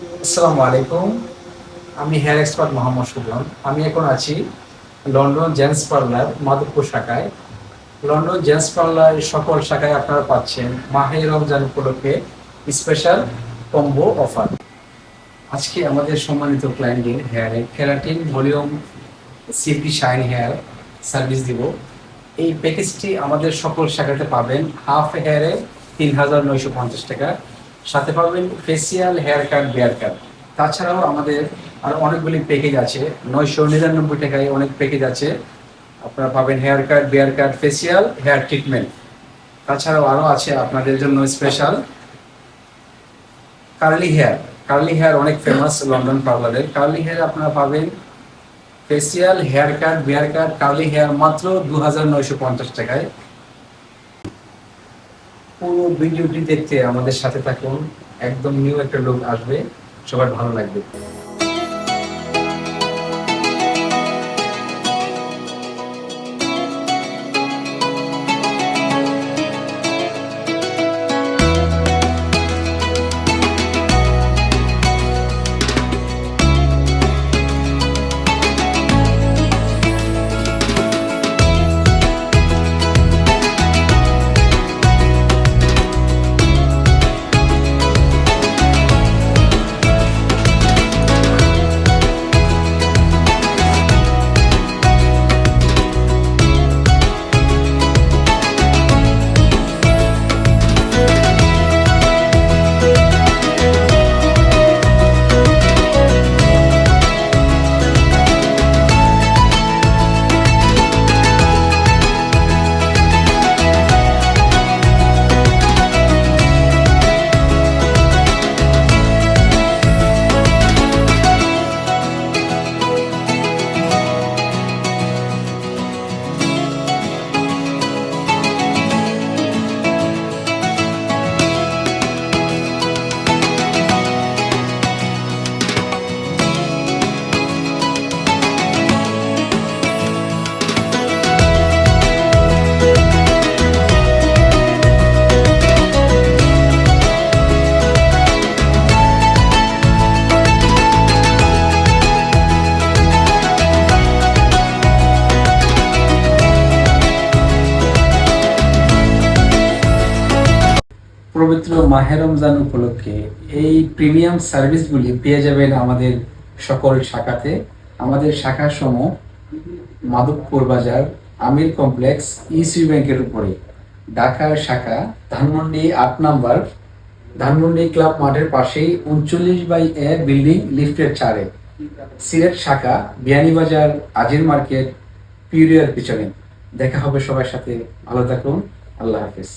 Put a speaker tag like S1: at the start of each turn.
S1: আসসালামু আলাইকুম। আমি হেয়ার এক্সপার্ট মোহাম্মদ সুজন। আমি এখন আছি লন্ডন জেন্টস পার্লার, মাধবপুর শাখায়। লন্ডন জেন্টস পার্লার সকল শাখায় আপনারা পাচ্ছেন মাহে রমজান উপলক্ষে স্পেশাল কম্বো অফার আজকে আমাদের সম্মানিত ক্লায়েন্টের হেয়ারে keratin volume silky shine hair service দিব। এই প্যাকেজটি আমাদের সকল শাখাতে পাবেন। হাফ হেয়ারে তিন হাজার নয়শো পঞ্চাশ টাকা। সাথে পাবেন facial hair cut beard cut তাছাড়াও আমাদের আর অনেকগুলি প্যাকেজ আছে। নয়শো নিরানব্বই টাকায় অনেক প্যাকেজ আছে। আপনারা পাবেন hair cut beard cut facial hair treatment তাছাড়াও আরও আছে আপনাদের জন্য special curly hair curly hair অনেক ফেমাস লন্ডন পার্লারের। কার্লি হেয়ার আপনারা পাবেন facial hair cut beard cut curly hair মাত্র দু হাজার নয়শো পঞ্চাশ টাকায়। পুরো ভিডিওটি দেখতে আমাদের সাথে থাকুন। একদম নিউ একটা লোক আসবে। সবার ভালো লাগবে। পবিত্র মাহে রমজান উপলক্ষে এই প্রিমিয়াম সার্ভিসগুলি পেয়ে যাবেন আমাদের সকল শাখাতে। আমাদের শাখা সমূহ মাধবপুর বাজার, আমির কমপ্লেক্স ইসি ব্যাংকের উপরে। ঢাকার শাখা, ধানমন্ডি আট নাম্বার। ধানমন্ডি ক্লাব মাঠের পাশেই উনচল্লিশ বাই এ বিল্ডিং লিফটের চারে। সিলেট শাখা বিয়ানীবাজার আজির মার্কেট, পিউরিয়ার পিছনে। দেখা হবে সবার সাথে। ভালো থাকুন। আল্লাহ হাফিজ।